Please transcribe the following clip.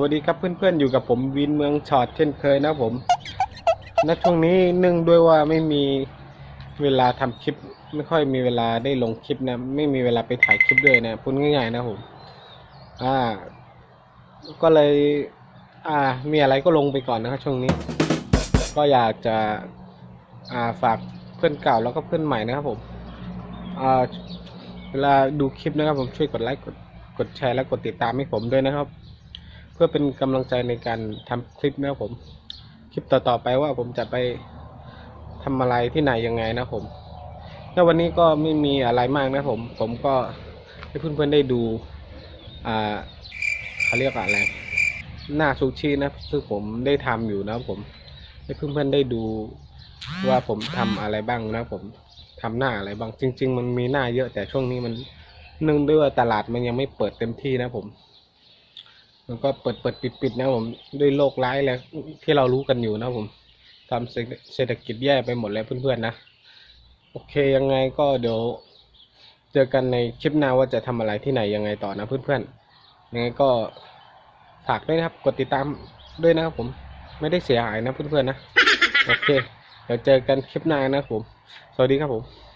วัสดีครับเพื่อนๆอยู่กับผมวินเมืองช็อตเช่นเคยนะผมณช่วงนี้เนื่องด้วยว่าไม่มีเวลาทำคลิป ไม่ค่อยมีเวลาได้ลงคลิปนะ ไม่มีเวลาไปถ่ายคลิปด้วยนะพูดง่าย ๆ นะผมอ่า ก็เลย อ่า มีอะไรก็ลงไปก่อนนะครับช่วงนี้ ก็อยากจะ อ่าฝากเพื่อนเก่าแล้วก็เพื่อนใหม่นะครับผมอ่าเวลาดูคลิปนะครับผมช่วยกดไลค์กดกดแชร์และกดติดตามให้ผมด้วยนะครับ เพื่อเป็นกำลังใจในการทำคลิปนะครับผม คลิปต่อๆไปว่าผมจะไปทำอะไรที่ไหนยังไงนะผมแล้ววันนี้ก็ไม่มีอะไรมากนะผม ผมก็ให้เพื่อนๆได้ดู อ่าเขาเรียกอะไร หน้าซูชินะซึ่งผมได้ทำอยู่นะผม ให้เพื่อนๆได้ดูว่าผมทำอะไรบ้างนะผมทำหน้าอะไรบ้างจริง ๆ มันมีหน้าเยอะแต่ช่วงนี้มันเนื่องด้วยว่าตลาดมันยังไม่เปิดเต็มที่นะผม มันก็เปิดเปิดปิดปิดนะผมด้วยโรคร้ายแล้วที่เรารู้กันอยู่นะผมทำเศรษฐเศรษฐกิจแย่ไปหมดแล้วเพื่อนๆนะ โอเคยังไงก็เดี๋ยวเจอกันในคลิปหน้าว่าจะทำอะไรที่ไหนยังไงต่อนะเพื่อนๆยังไงก็ฝากด้วยนะครับกดติดตามด้วยนะครับผมไม่ได้เสียหายนะเพื่อนๆนะ โอเค เดี๋ยวเจอกันคลิปหน้านะครับผม สวัสดีครับผม